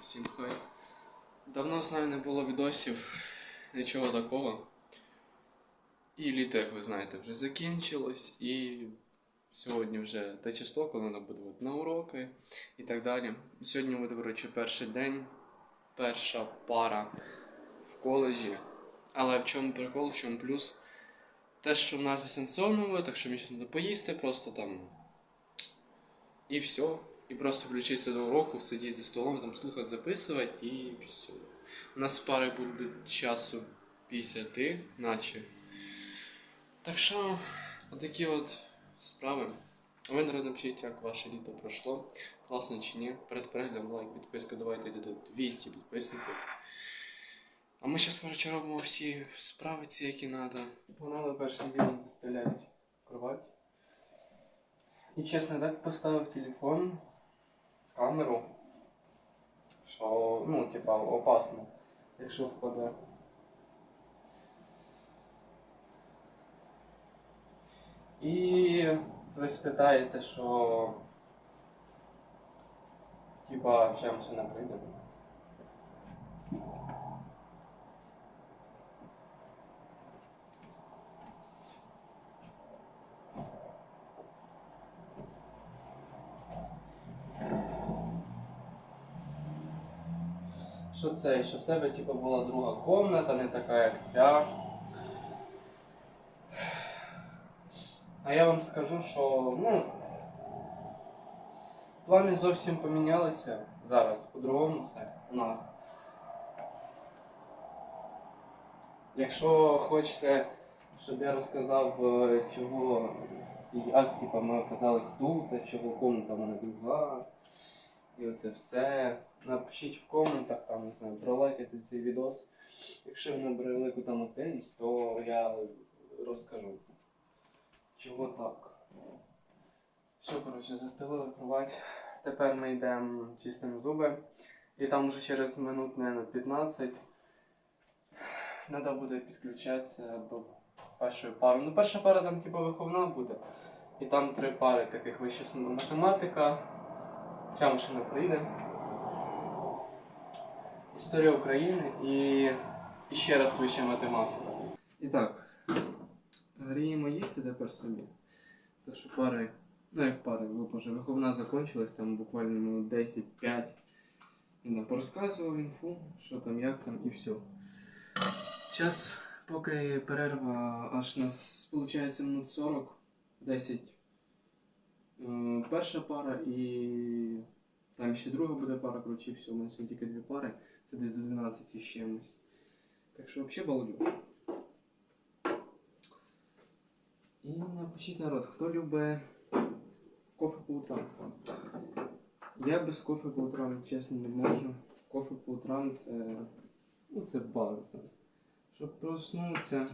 Всім хай. Давно з нами не було відосів, нічого такого. І літо, як ви знаєте, вже закінчилось, і сьогодні вже те число, коли треба буде на уроки і так далі. Сьогодні буде, коротше, перший день, перша пара в коледжі. Але в чому прикол, в чому плюс? Те, що в нас дистанційно, так що мені зараз поїсти, просто там. І все. І просто включитися до уроку, сидіти за столом, там слухати, записувати і все. У нас пари будуть часу 50, наче. Так що, отакі от справи. А ви народ напишіть, як ваше літо пройшло. Класно чи ні. Перед переглядом лайк, підписка, давайте йде до 200 підписників. А ми зараз, коротше, робимо всі справи ці, які треба. Погнали першим ділом заставляють кровать. І чесно, так поставив телефон, камеру, що, ну, типа, опасно, якщо впаде. І ви спитаєте, що типа, ще не прийде. Це? Що в тебе типу, була друга комната, не така, як ця. А я вам скажу, що ну, плани зовсім помінялися зараз. По-другому все у нас. Якщо хочете, щоб я розказав, е, чого як типу, ми оказались тут, а чого комната в мене друга. І оце все. Напишіть в коментах, там, не знаю, пролайкайте цей відос. Якщо ви набере велику там активність, то я розкажу. Чого так? Все, коротше, застелили кровать. Тепер ми йдемо чистимо зуби. І там вже через минут, наверное, 15 треба буде підключатися до першої пари. Ну, перша пара там типу виховна буде. І там три пари таких вичислена математика. Ця машина прийде. Історія України і, ще раз вища математика. І так, гріємо їсти тепер собі. То що пари, ну як пари, боже, виховна закончилась, там буквально минут 10-5. Він нам порозказував інфу, що там, як там і все. Час, поки перерва аж нас виходить минут 40, 10 Е, перша пара і там ще друга буде пара, коротше, і все, у мене сьогодні тільки дві пари, це десь до 12 з чимось. Так що взагалі балдеж. І напишіть народ, хто любить кофе по утрам. Я без кофе по утрам, чесно, не можу. Кофе по утрам це. Ну, це база. Щоб проснутися.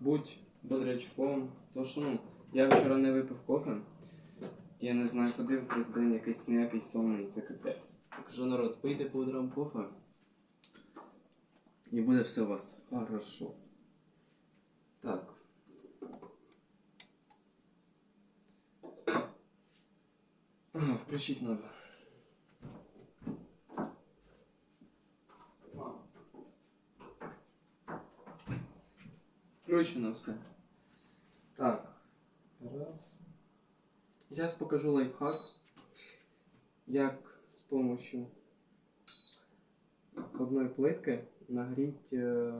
Будь бодрячком. Що ну, я вчора не випив кофе. Я не знаю, ходив весь день якийсь ніякий сонний, це капець. Що народ, пийте по утрам кофе. І буде все у вас хорошо. Так. А, включить надо. Включено все. Так. Раз. Сейчас покажу лайфхак, як з помощью одної плитки нагріть е,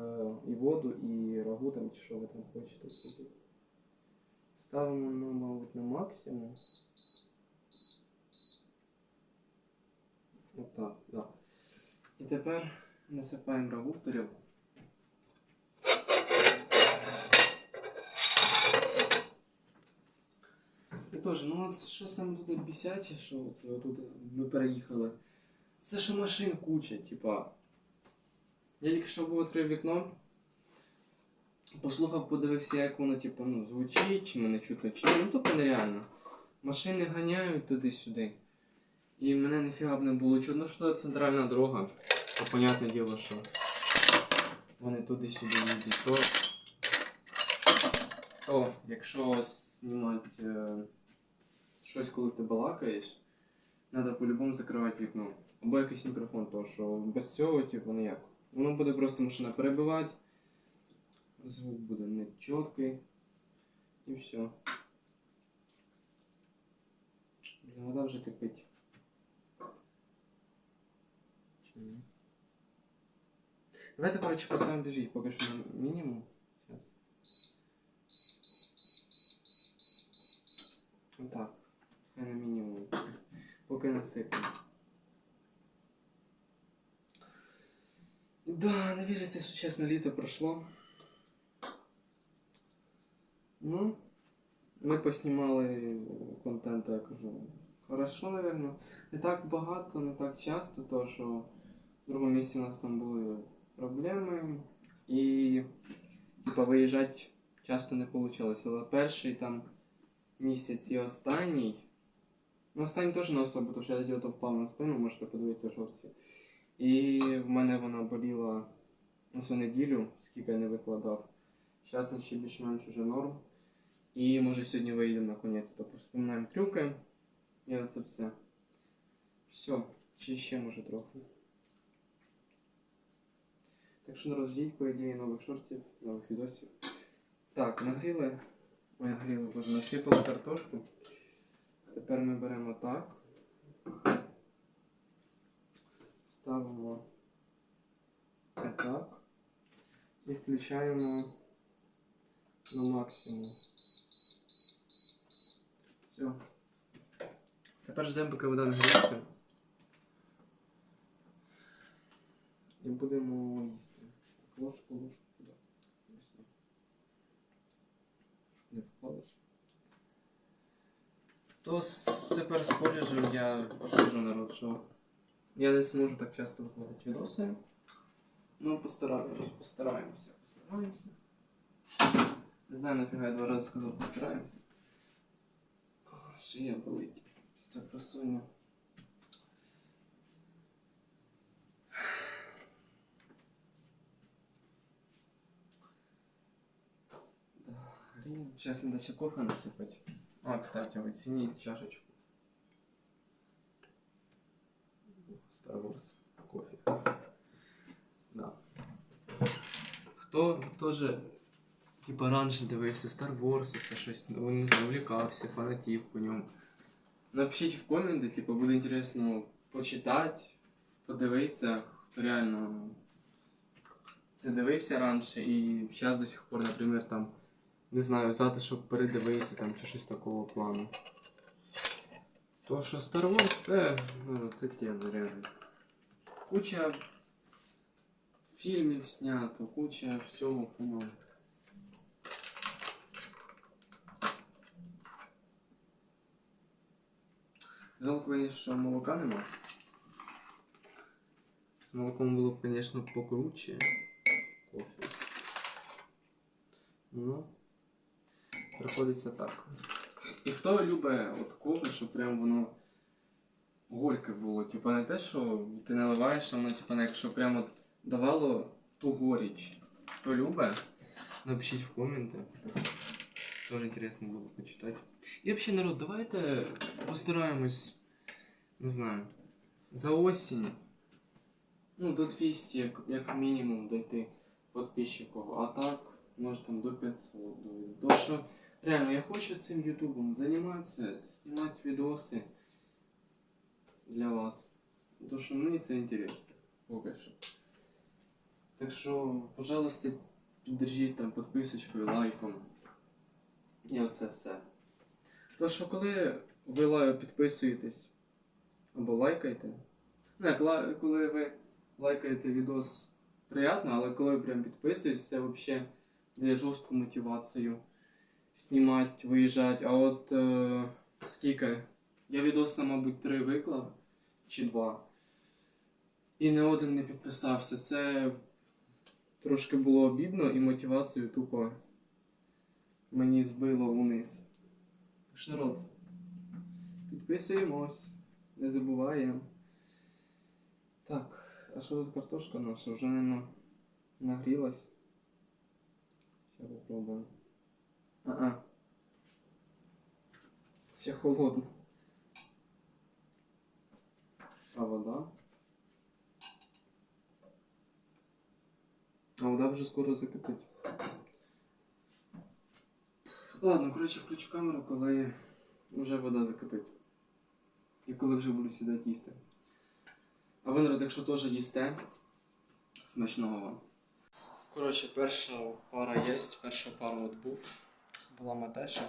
і воду, і рагу, там, чи що ви там хочете собі. Ставимо, ну, мабуть, на максимум. Отак, да. І тепер насипаємо рагу в тарілку. І теж, ну от що саме тут бісяче, що це тут ми переїхали. Це що машин куча, типа. Я тільки що був відкрив вікно. Послухав, подивився, як воно, типу, ну, звучить, чи мене чутно, чи ні. Ну тобто нереально. Машини ганяють туди-сюди. І мене ніфіга б не було чутно, що це центральна дорога. То понятне діло, що вони туди-сюди їздять. То, то якщо знімати е, щось, коли ти балакаєш, треба по-любому закривати вікно. Або якийсь мікрофон, то що без цього, типу, ніяк. Воно буде просто машина перебивати, звук буде нечіткий. І все. Блін, вода вже кипить. Давайте, коротше, поставимо біжіть поки що на мінімум. Сейчас. Так. Хай на мінімум. Поки насипемо. Да, не віриться, що чесно, літо пройшло. Ну, ми поснімали контенту, я кажу. Хорошо, напевно. Не так багато, не так часто, то що в другому місці у нас там були проблеми. І типа виїжджати часто не вийшло. Але перший там місяць і останній. Ну, останній теж не особо, тому що я тоді впав на спину, можете подивитися шорці. І в мене вона боліла всю неділю, скільки я не викладав. Зараз наче більш-менш уже норм. І може сьогодні вийдемо наконець-то. Вспоминаємо трюки. І це все. Все. Чи ще може трохи. Так що народ, ждіть, по ідеї, нових шортів, нових відосів. Так, нагріли. Ой, нагріли, боже, насипали картошку. Тепер ми беремо так. Ставимо так. І включаємо на максимум. Все. Тепер ждемо, поки вода нагріється. І будемо їсти. Ложку, ложку Не впадеш. То тепер з коледжем я скажу народ, що я не зможу так часто викладати відоси. Ну, постараємося, постараємося, постараємося. Не знаю, нафіга я два рази сказав, постараємося. Шия болить після просуння. Грім. Сейчас надо ще кофе насыпать. А, кстати, оценить чашечку. Star Wars кофе. Да. Хто теж, типа, раніше дивився Star Wars, це щось, ну, не знаю, увлікався, фанатів по ньому. Напишіть в коменти, типу, буде інтересно почитати, подивитися, хто реально це дивився раніше і зараз до сих пор, наприклад, там, не знаю, затишок передивитися там чи щось такого плану. То що Star Wars це, ну, це тема, реально. Куча фільмів снято, куча всього по ньому. Жалко, що молока нема. З молоком було б, конечно, покруче. Кофе. Ну, приходиться так. І хто любить от кофе, щоб прям воно горьке було. Типа не те, що ти наливаєш, воно типа не якщо прямо от давало ту горіч. Хто любить, напишіть в коменти. Тоже интересно було почитати. І взагалі, народ, давайте постараємось, не знаю, за осінь, ну, до 200, як, як мінімум, дойти підписчиків, а так, може там до 500 дойти. Тому що, реально, я хочу цим ютубом займатися, знімати відоси для вас. Тому що мені це інтересно, поки що. Так що, пожалуйста, піддержіть там підписочкою, лайком. І оце все. То що коли ви лайк підписуєтесь або лайкаєте. Ну, як коли ви лайкаєте відос, приємно, але коли ви прям підписуєтесь, це взагалі дає жорстку мотивацію знімати, виїжджати. А от е, скільки? Я відоса, мабуть, три виклав чи два. І не один не підписався. Це трошки було обідно і мотивацію тупо мені збило униз. Так народ, підписуємось, не забуваємо. Так, а що тут картошка наша? Вже, наверное, нагрілась. Ще попробуємо. А-а. Ще холодно. така вода. А вода вже скоро закипить. Ладно, коротше, включу камеру, коли вже вода закипить. І коли вже буду сідати їсти. А ви, народ, якщо теж їсте, смачного вам. Коротше, перша пара є, перша пара от. Була Матеша.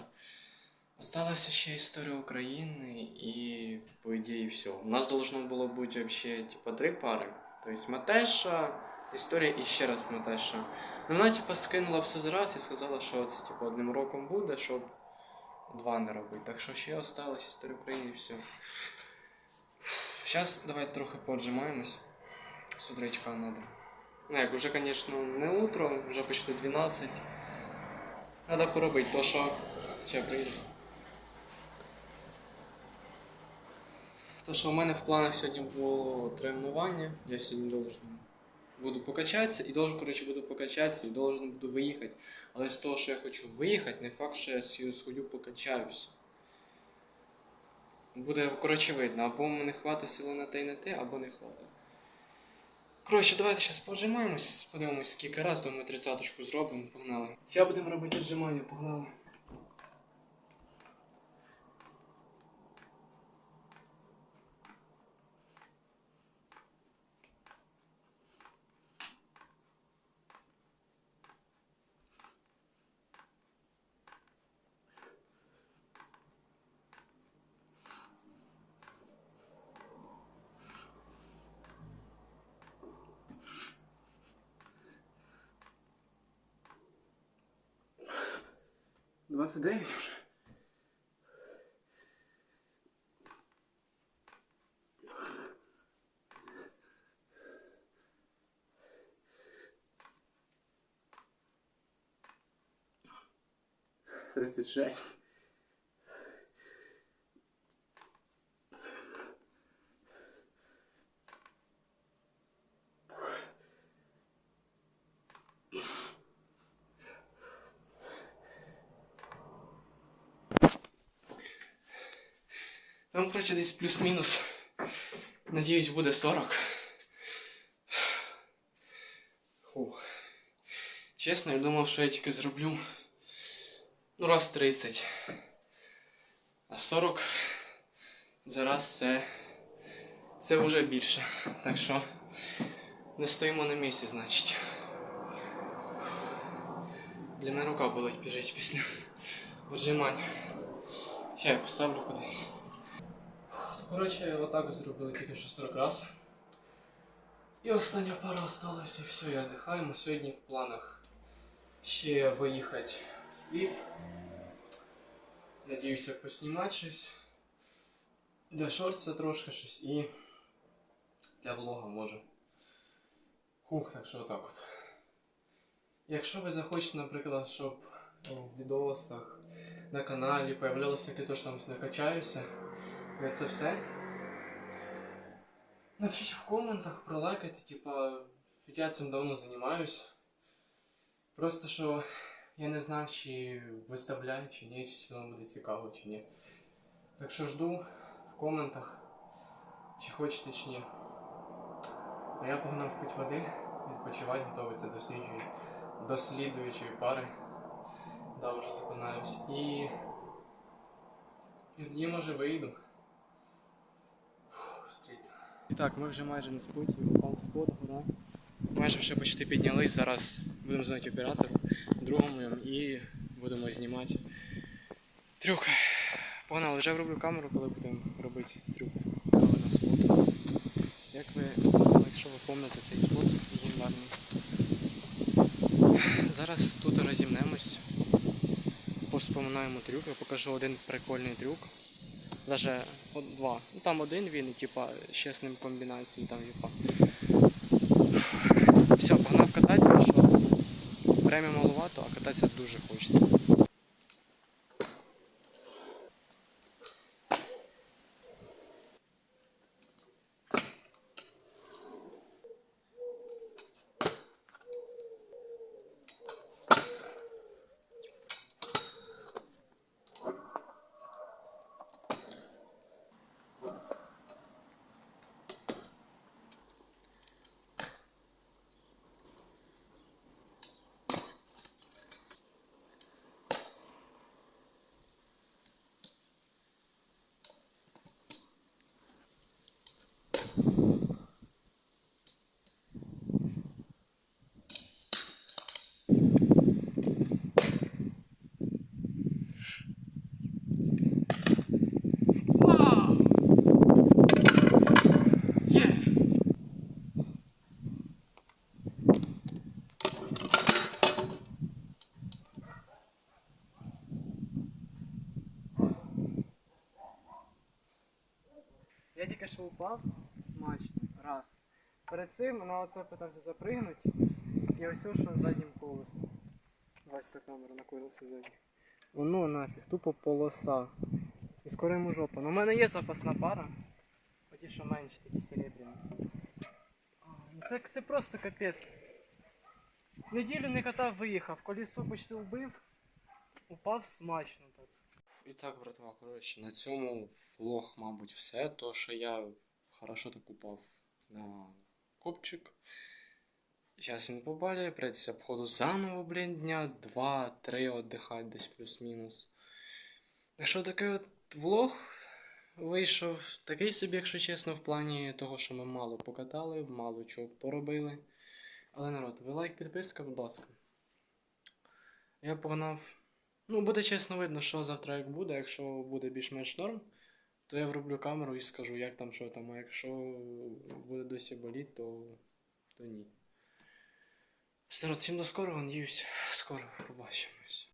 Осталася ще історія України і, по ідеї, все. У нас должно було бути взагалі типа, три пари. Тобто Матеша, історія і ще раз Матеша. Ну, вона типа скинула все зраз і сказала, що це типа одним роком буде, щоб два не робити. Так що ще осталась історія України і все. Зараз давайте трохи поджимаємось. З утречка треба. Ну, як уже, звісно, не утро, вже почти 12. Треба поробити то, що ще прийде. То, що в мене в планах сьогодні було тренування, я сьогодні должен буду покачатися і должен, коротше, буду покачатися і должен буду виїхати. Але з того, що я хочу виїхати, не факт, що я сходю покачаюся. Буде, коротше, видно, або мені хватить сили на те і на те, або не хватить. Коротше, давайте зараз пожимаємось, подивимось скільки раз, думаю, тридцяточку зробимо, погнали. Я будемо робити віджимання, погнали. Двадцять дев'ять уже. Тридцать шесть. Там, коротше, десь плюс-мінус. Надіюсь, буде 40. Фу. Чесно, я думав, що я тільки зроблю. Ну, раз 30. А 40 за раз це. Це вже більше. Так що не стоїмо на місці, значить. Для мене рука болить біжить після віджимань. Ще я поставлю кудись. То, коротше, отак зробили тільки що 40 раз. І остання пара осталась, і все, я дихаємо. Сьогодні в планах ще виїхати в стріт. Надіюся поснімати щось. Для шортса трошки щось і для влога може. Хух, так що отак от. Якщо ви захочете, наприклад, щоб в відосах на каналі появлялося яке то, що там накачаюся, це все. Напишіть в коментах, пролайкайте, типа, я цим давно займаюсь. Просто що я не знаю, чи виставляю, чи ні, чи вам буде цікаво, чи ні. Так що жду в коментах, чи хочете, чи ні. А я погнав пить води, відпочивати, готуватися до до слідуючої пари. Да, вже запинаюсь. І... І тоді може вийду. І так, ми вже майже на споті, упав спот, гора. Майже вже почти піднялись, зараз будемо дзвонити оператору, другому і будемо знімати трюк. Погнали, вже вроблю камеру, коли будемо робити трюк. На спот. Як ви, якщо ви пам'ятаєте цей спот легендарний. Зараз тут розімнемось, поспоминаємо трюк, я покажу один прикольний трюк. Даже два. Ну там один він, і типа ще з ним комбінації там типа. Все, погнав катати, тому що время маловато, а кататися дуже хочеться. Що упав смачно, раз. Перед цим на оце питався запригнути, і ось що заднім колесом. Бачите, камера накоїлася ззаді. Воно нафіг, тупо полоса. І скоро йому жопа. Ну, у мене є запасна пара. Оті, що менші, такі серебряні. Ну Це, це просто капець. Неділю не катав, виїхав, колесо почти вбив, упав смачно. І так, братва, коротше, на цьому влог, мабуть, все. То, що я хорошо так упав на копчик. Зараз він побалює, прийдеться походу заново, блін, дня, два-три віддихати десь плюс-мінус. Так що такий от влог вийшов такий собі, якщо чесно, в плані того, що ми мало покатали, мало чого поробили. Але народ, ви лайк, підписка, будь ласка. Я погнав. Ну, буде чесно видно, що завтра як буде. Якщо буде більш-менш норм, то я вроблю камеру і скажу, як там, що там. А якщо буде досі боліти, то, то ні. Все, всім до скорого, надіюсь, скоро побачимось.